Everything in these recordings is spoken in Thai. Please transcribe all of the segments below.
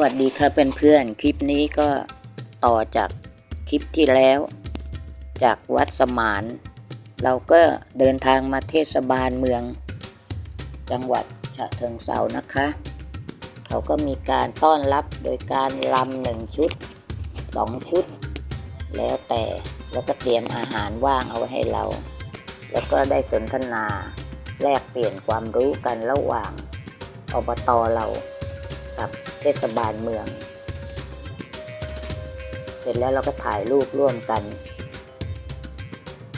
วัสดีค่ะเพื่อนๆ คลิปนี้ก็ต่อจากคลิปที่แล้ว จากวัดสมาน เราก็เดินทางมาเทศบาลเมือง จังหวัดฉะเชิงเซานะคะ เขาก็มีการต้อนรับโดยการลำหนึ่งชุดสองชุด แล้วแต่แล้วก็เตรียมอาหารว่างเอาไว้ให้เรา แล้วก็ได้สนทนาแลกเปลี่ยนความรู้กันระหว่างอบตเรา กับเทศบาลเมือง เสร็จแล้วเราก็ถ่ายรูปร่วมกัน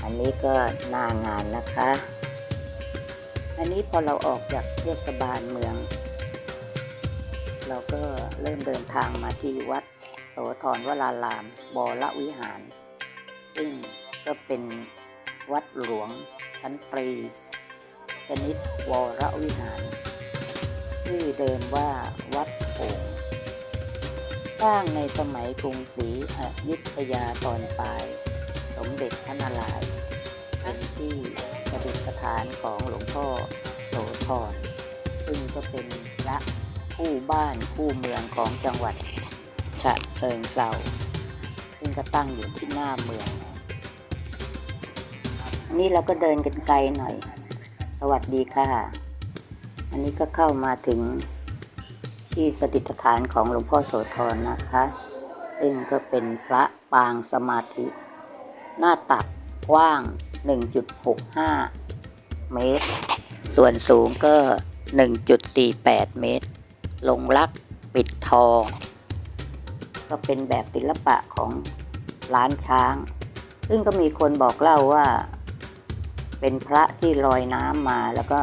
อันนี้ก็หน้างานนะคะ อันนี้พอเราออกจากเทศบาลเมือง เราก็เริ่มเดินทางมาที่วัดโสธรวรารามบรวิหาร ซึ่งก็เป็นวัดหลวงชั้นตรีชนิดวรวิหาร ชื่อเดิมว่าวัดโป่งสร้างในสมัยกรุงศรีอยุธยาตอนปลาย สมเด็จพระนารายณ์เป็นที่ประดิษฐานของหลวงพ่อโสธรซึ่งก็เป็นพระคู่บ้านคู่เมืองของจังหวัดฉะเชิงเซาซึ่งก็ตั้งอยู่ที่หน้าเมืองนนี้เราก็เดินกันไกลหน่อย สวัสดีค่ะ อันนี้ก็เข้ามาถึงที่สถิตฐานของหลวงพ่อโสธรนะคะ ซึ่งก็เป็นพระปางสมาธิ หน้าตักกว้าง 1.65 เมตร ส่วนสูงก็ 1.48 เมตร ลงลักปิดทอง ก็เป็นแบบศิลปะของล้านช้าง ซึ่งก็มีคนบอกเล่าว่า เป็นพระที่ลอยน้ำมาแล้วก็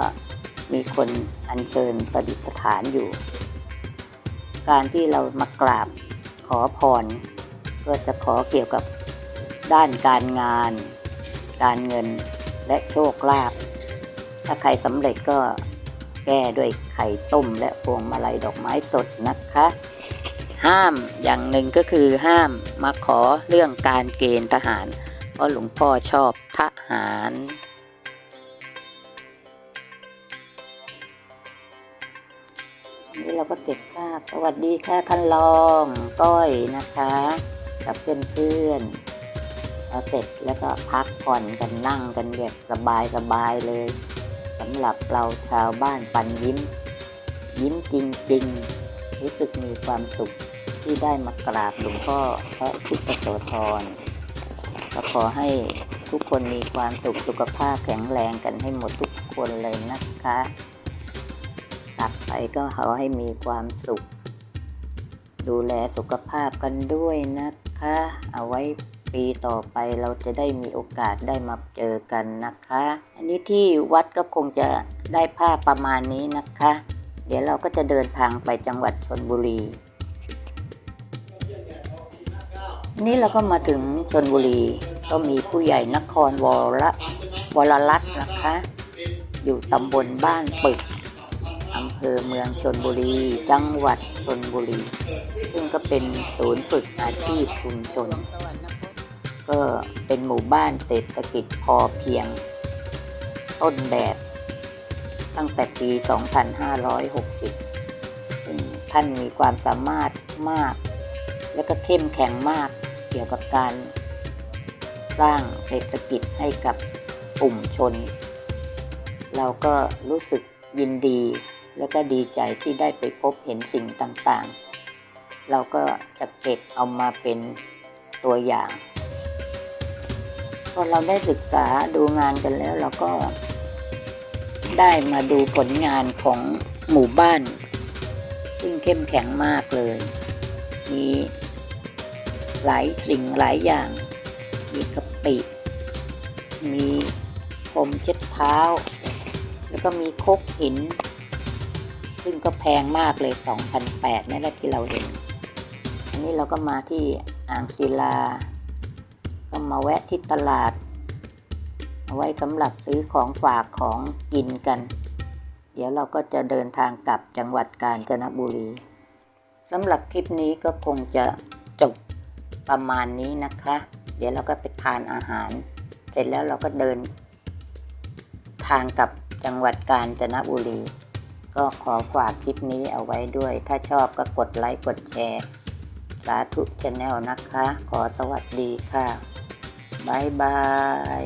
มีคนอัญเชิญประดิษฐานอยู่ การที่เรามากราบขอพร ก็จะขอเกี่ยวกับด้านการงาน การเงินและโชคลาภถ้าใครสำเร็จก็แก้ด้วยไข่ต้มและพวงมาลัยดอกไม้สดนะคะ ห้ามอย่างหนึ่งก็คือห้ามมาขอเรื่องการเกณฑ์ทหาร เพราะหลวงพ่อชอบทหาร นี่เราก็เก็บภาพสวัสดีค่ะท่านรองก้อยนะคะ กับเพื่อนๆเราเสร็จแล้วก็พักผ่อนกันนั่งกันแบบสบายสบายเลยสำหรับเราชาวบ้านปันยิ้ม ยิ้มจริงๆ รู้สึกมีความสุขที่ได้มากราบหลวงพ่อพระพุทธโสธรก็ขอให้ทุกคนมีความสุขสุขภาพแข็งแรงกันให้หมดทุกคนเลยนะคะ ตัดไปก็ขอให้มีความสุข ดูแลสุขภาพกันด้วยนะคะ เอาไว้ปีต่อไปเราจะได้มีโอกาสได้มาเจอกันนะคะ อันนี้ที่วัดก็คงจะได้ภาพประมาณนี้นะคะ เดี๋ยวเราก็จะเดินทางไปจังหวัดชนบุรีอันนี้เราก็มาถึงชนบุรี ก็มีผู้ใหญ่นครวรวรรัตน์นะคะ อยู่ตำบลบ้านปึก อำเภอเมืองชนบุรี จังหวัดชนบุรี ซึ่งก็เป็นศูนย์ฝึกอาชีพชุมชน ก็เป็นหมู่บ้านเศรษฐกิจพอเพียง ต้นแบบ ตั้งแต่ปี 2560 ซึ่งท่านมีความสามารถมาก และก็เข้มแข็งมากเกี่ยวกับการสร้างเศรษฐกิจให้กับกลุ่มชน เราก็รู้สึกยินดี และก็ดีใจที่ได้ไปพบเห็นสิ่งต่างๆ เราก็จะเก็บเอามาเป็นตัวอย่าง พอเราได้ศึกษาดูงานกันแล้วเราก็ได้มาดูผลงานของหมู่บ้าน ซึ่งเข้มแข็งมากเลย มีหลายสิ่งหลายอย่าง มีกะปิ มีพรมเช็ดเท้า แล้วก็มีคกหิน ซึ่งก็แพงมากเลย 2,800นั่นแหละที่เราเห็น อันนี้เราก็มาที่อ่างศิลา ก็มาแวะที่ตลาด เอาไว้สำหรับซื้อของฝากของกินกัน เดี๋ยวเราก็จะเดินทางกลับจังหวัดกาญจนบุรีสำหรับคลิปนี้ก็คงจะจบประมาณนี้นะคะ เดี๋ยวเราก็ไปทานอาหาร เสร็จแล้วเราก็เดินทางกลับจังหวัดกาญจนบุรี ก็ขอฝากคลิปนี้เอาไว้ด้วย ถ้าชอบก็กดไลค์กดแชร์ สาธุชาแนลนะคะ ขอสวัสดีค่ะ บ๊ายบาย